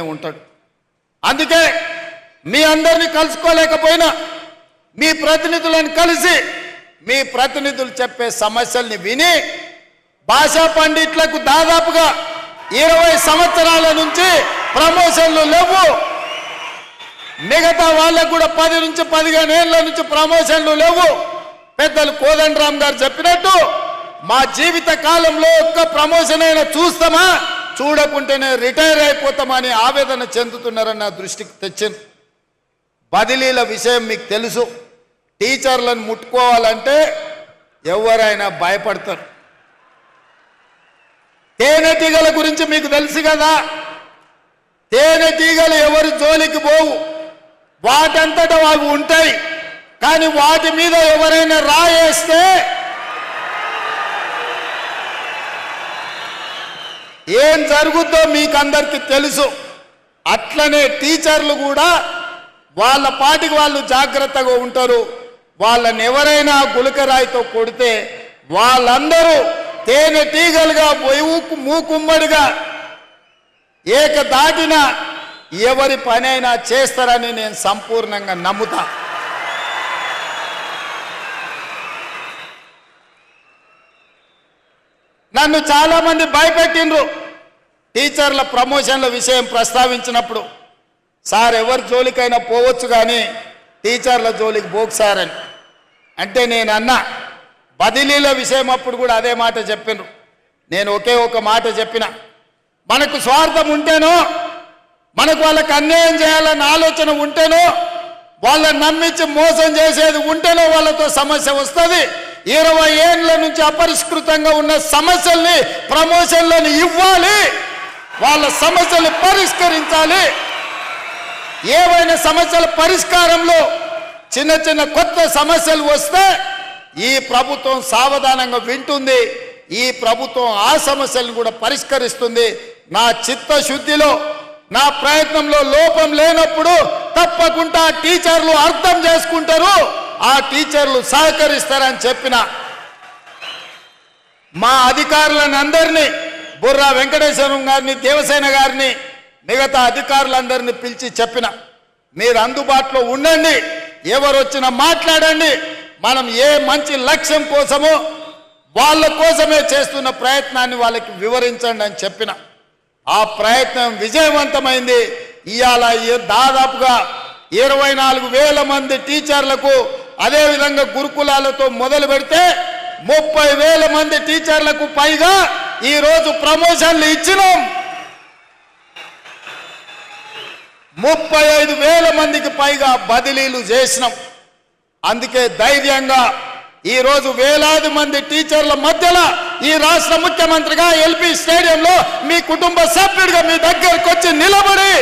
ఉంటాడు. అందుకే మీ అందరినీ కలుసుకోలేకపోయినా మీ ప్రతినిధులను కలిసి మీ ప్రతినిధులు చెప్పే సమస్యల్ని విని భాషా పండిట్లకు దాదాపుగా ఇరవై సంవత్సరాల నుంచి ప్రమోషన్లు లేవు. మిగతా వాళ్ళకు కూడా పది నుంచి పదిహేను ఏళ్ళ నుంచి ప్రమోషన్లు లేవు. పెద్దలు కోదండరామ్ గారు చెప్పినట్టు మా జీవిత కాలంలో ఒక్క ప్రమోషన్ అయినా చూస్తామా? చూడకుంటేనే రిటైర్ అయిపోతామని ఆవేదన చెందుతున్నారని నా దృష్టికి తెచ్చింది బదిలీల విషయం మీకు తెలుసు. టీచర్లను ముట్టుకోవాలంటే ఎవరైనా భయపడతారు. తేనెటీగల గురించి మీకు తెలుసు కదా? తేనెటీగలు ఎవరి జోలికి పోవు. వాటంతట అవి ఉంటాయి. కానీ వాటి మీద ఎవరైనా రాయేస్తే ఏం జరుగుద్దో మీకు అందరికీ తెలుసు. అట్లనే టీచర్లు కూడా వాళ్ళ పాటికి వాళ్ళు జాగ్రత్తగా ఉంటారు. వాళ్ళని ఎవరైనా గులకరాయితో కొడితే వాళ్ళందరూ తేనె తీగలుగా ఊకు మూకుమ్మడిగా ఏక దాటిన ఎవరి పనైనా చేస్తారని నేను సంపూర్ణంగా నమ్ముతా. నన్ను చాలామంది భయపెట్టిండ్రు. టీచర్ల ప్రమోషన్ల విషయం ప్రస్తావించినప్పుడు సార్ ఎవరి జోలికైనా పోవచ్చు కానీ టీచర్ల జోలికి పోకు సార్ అని. అంటే నేను అన్నా బదిలీల విషయం అప్పుడు కూడా అదే మాట చెప్పిండ్రు. నేను ఒకే ఒక మాట చెప్పిన మనకు స్వార్థం ఉంటేనో మనకు వాళ్ళకి అన్యాయం చేయాలన్న ఆలోచన ఉంటేనో వాళ్ళని నమ్మించి మోసం చేసేది ఉంటేనో వాళ్ళతో సమస్య వస్తుంది. ఇరవై ఏళ్ళ నుంచి అపరిష్కృతంగా ఉన్న సమస్యల్ని ప్రమోషన్లను ఇవ్వాలి. వాళ్ళ సమస్యలు పరిష్కరించాలి. ఏవైనా సమస్యల పరిష్కారంలో చిన్న చిన్న కొత్త సమస్యలు వస్తే ఈ ప్రభుత్వం సావధానంగా వింటుంది. ఈ ప్రభుత్వం ఆ సమస్యలను కూడా పరిష్కరిస్తుంది. నా చిత్తశుద్ధిలో నా ప్రయత్నంలో లోపం లేనప్పుడు తప్పకుండా టీచర్లు అర్థం చేసుకుంటారు. ఆ టీచర్లు సహకరిస్తారని చెప్పిన మా అధికారులను అందరినీ బుర్రా వెంకటేశ్వరం గారిని దేవసేన గారిని మిగతా అధికారులందరినీ పిలిచి చెప్పిన మీరు అందుబాటులో ఉండండి ఎవరు వచ్చినా మాట్లాడండి మనం ఏ మంచి లక్ష్యం కోసమో వాళ్ళ కోసమే చేస్తున్న ప్రయత్నాన్ని వాళ్ళకి వివరించండి అని చెప్పిన. ఆ ప్రయత్నం విజయవంతమైంది. ఇవాళ దాదాపుగా ఇరవై నాలుగు వేల మంది టీచర్లకు అదేవిధంగా గురుకులాలతో మొదలు పెడితే ముప్పై వేల మంది టీచర్లకు పైగా ఈరోజు ప్రమోషన్లు ఇచ్చినాం. ముప్పై ఐదు వేల మందికి పైగా బదిలీలు చేసినాం. అందుకే ధైర్యంగా ఈరోజు వేలాది మంది టీచర్ల మధ్యలో ఈ రాష్ట్ర ముఖ్యమంత్రిగా ఎల్పి స్టేడియంలో మీ కుటుంబ సభ్యుడిగా మీ దగ్గరకు వచ్చి నిలబడి